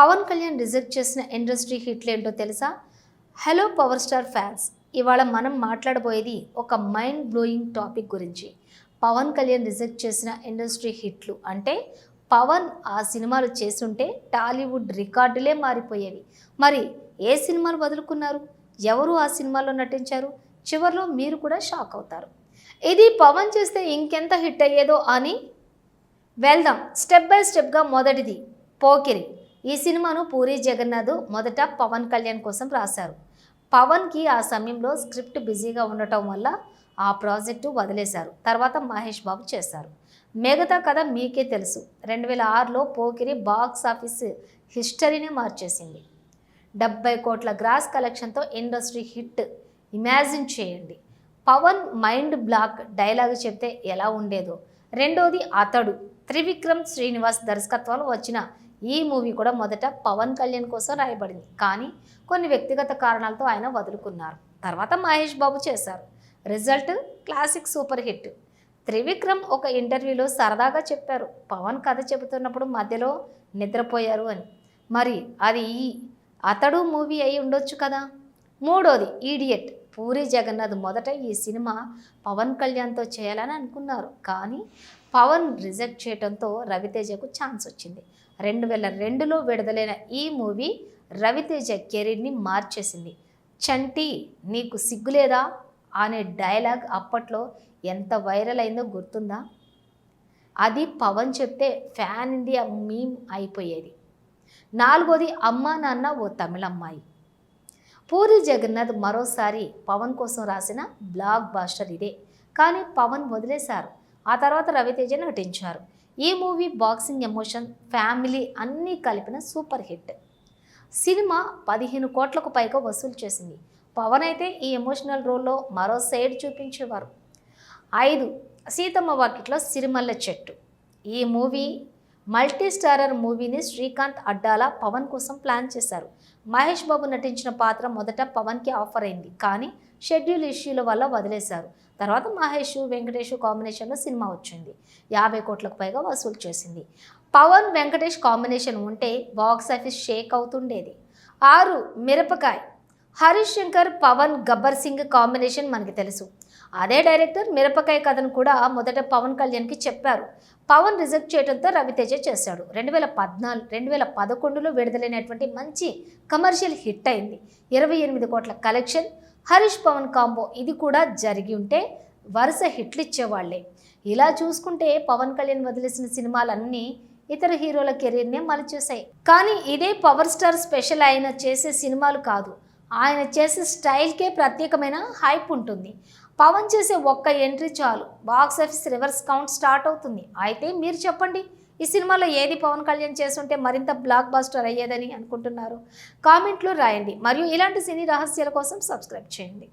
Pawan Kalyan reject చేసిన industry హిట్లు ఏంటో తెలుసా? హలో పవర్ స్టార్ ఫ్యాన్స్ ఇవాళ మనం మాట్లాడబోయేది ఒక మైండ్ బ్లోయింగ్ టాపిక్ గురించి. పవన్ కళ్యాణ్ రిజెక్ట్ చేసిన ఇండస్ట్రీ హిట్లు అంటే పవన్ ఆ సినిమాలు చేస్తుంటే టాలీవుడ్ రికార్డులే మారిపోయేవి. మరి ఏ సినిమాలు వదులుకున్నారు? ఎవరు ఆ సినిమాలో నటించారు? చివరిలో మీరు కూడా షాక్ అవుతారు. ఇది పవన్ చేస్తే ఇంకెంత హిట్ అయ్యేదో అని వెళ్దాం. స్టెప్ బై స్టెప్గా మొదటిది పోకిరి. ఈ సినిమాను పూరి జగన్నాథ్ మొదట పవన్ కళ్యాణ్ కోసం రాశారు. పవన్కి ఆ సమయంలో స్క్రిప్ట్ బిజీగా ఉండటం వల్ల ఆ ప్రాజెక్టు వదిలేశారు. తర్వాత మహేష్ బాబు చేశారు. మిగతా కథ మీకే తెలుసు. రెండు వేల ఆరులో పోకిరి బాక్స్ ఆఫీస్ హిస్టరీని మార్చేసింది. డెబ్బై కోట్ల గ్రాస్ కలెక్షన్తో ఇండస్ట్రీ హిట్. ఇమాజిన్ చేయండి. పవన్ మైండ్ బ్లాక్ డైలాగ్ చెప్తే ఎలా ఉండేదో. రెండోది అతడు. త్రివిక్రమ్ శ్రీనివాస్ దర్శకత్వంలో వచ్చిన ఈ మూవీ కూడా మొదట పవన్ కళ్యాణ్ కోసం రాయబడింది. కానీ కొన్ని వ్యక్తిగత కారణాలతో ఆయన వదులుకున్నారు. తర్వాత మహేష్ బాబు చేశారు. Result classic super hit. Trivikram ఒక ఇంటర్వ్యూలో సరదాగా చెప్పారు. పవన్ కథ చెబుతున్నప్పుడు మధ్యలో నిద్రపోయారు అని. మరి అది ఈ అతడు మూవీ అయి ఉండొచ్చు కదా? మూడోది ఈడియట్ పూరి జగన్నాథ్ మొదట ఈ సినిమా పవన్ కళ్యాణ్తో చేయాలని అనుకున్నారు. కానీ పవన్ రిజెక్ట్ చేయడంతో రవితేజకు ఛాన్స్ వచ్చింది. రెండు వేల రెండులో విడుదలైన ఈ మూవీ రవితేజ కెరీర్ని మార్చేసింది. చంటి నీకు సిగ్గులేదా? అనే డైలాగ్ అప్పట్లో ఎంత వైరల్ అయిందో గుర్తుందా? అది పవన్ చెప్తే ఫ్యాన్ ఇండియా మీమ్ అయిపోయేది. నాలుగోది అమ్మా నాన్న ఓ తమిళమ్మాయి. పూరి జగన్నాథ్ మరోసారి పవన్ కోసం రాసిన బ్లాక్ బాస్టర్ ఇదే. కానీ పవన్ వదిలేశారు. ఆ తర్వాత రవితేజ నటించారు. ఈ మూవీ బాక్సింగ్ ఎమోషన్ ఫ్యామిలీ అన్నీ కలిపిన సూపర్ హిట్. సినిమా పదిహేను కోట్లకు పైగా వసూలు చేసింది. పవన్ అయితే ఈ ఎమోషనల్ రోల్లో మరో సైడ్ చూపించేవారు. ఐదు సీతమ్మ వాకిట్లో సిరిమల్ల చెట్టు. ఈ మూవీ మల్టీ స్టారర్ మూవీని శ్రీకాంత్ అడ్డాల పవన్ కోసం ప్లాన్ చేశారు. మహేష్ బాబు నటించిన పాత్ర మొదట పవన్కి ఆఫర్ అయింది. కానీ షెడ్యూల్ ఇష్యూల వల్ల వదిలేశారు. తర్వాత మహేష్ వెంకటేష్ కాంబినేషన్లో సినిమా వచ్చింది. యాభై కోట్లకు పైగా వసూలు చేసింది. పవన్ వెంకటేష్ కాంబినేషన్ ఉంటే బాక్స్ ఆఫీస్ షేక్ అవుతుండేది. ఆరు మిరపకాయ్. హరీష్ శంకర్ పవన్ గబ్బర్ సింగ్ కాంబినేషన్ మనకి తెలుసు. అదే డైరెక్టర్ మిరపకాయ కథను కూడా మొదట పవన్ కళ్యాణ్కి చెప్పారు. పవన్ రిజెక్ట్ చేయడంతో రవితేజ చేశాడు. రెండు వేల పద్నాలుగు రెండు వేల పదకొండులో విడుదలైనటువంటి మంచి కమర్షియల్ హిట్ అయింది. ఇరవై ఎనిమిది కోట్ల కలెక్షన్ హరీష్ పవన్ కాంబో ఇది కూడా జరిగి ఉంటే వరుస హిట్లు ఇచ్చేవాళ్ళే. ఇలా చూసుకుంటే పవన్ కళ్యాణ్ వదిలేసిన సినిమాలన్నీ ఇతర హీరోల కెరీర్నే మలిచేశాయి. కానీ ఇదే పవర్ స్టార్ స్పెషల్ ఆయన చేసే సినిమాలు కాదు. ఆయన చేసే స్టైల్కే ప్రత్యేకమైన హైప్ ఉంటుంది. పవన్ చేసే ఒక్క ఎంట్రీ చాలు. Box office reverse count start అవుతుంది. అయితే మీరు చెప్పండి ఈ సినిమాలో ఏది పవన్ కళ్యాణ్ చేస్తుంటే మరింత బ్లాక్ బాస్టర్ అయ్యేదని అనుకుంటున్నారు? కామెంట్లు రాయండి. మరియు ఇలాంటి సినీ రహస్యాల కోసం సబ్స్క్రైబ్ చేయండి.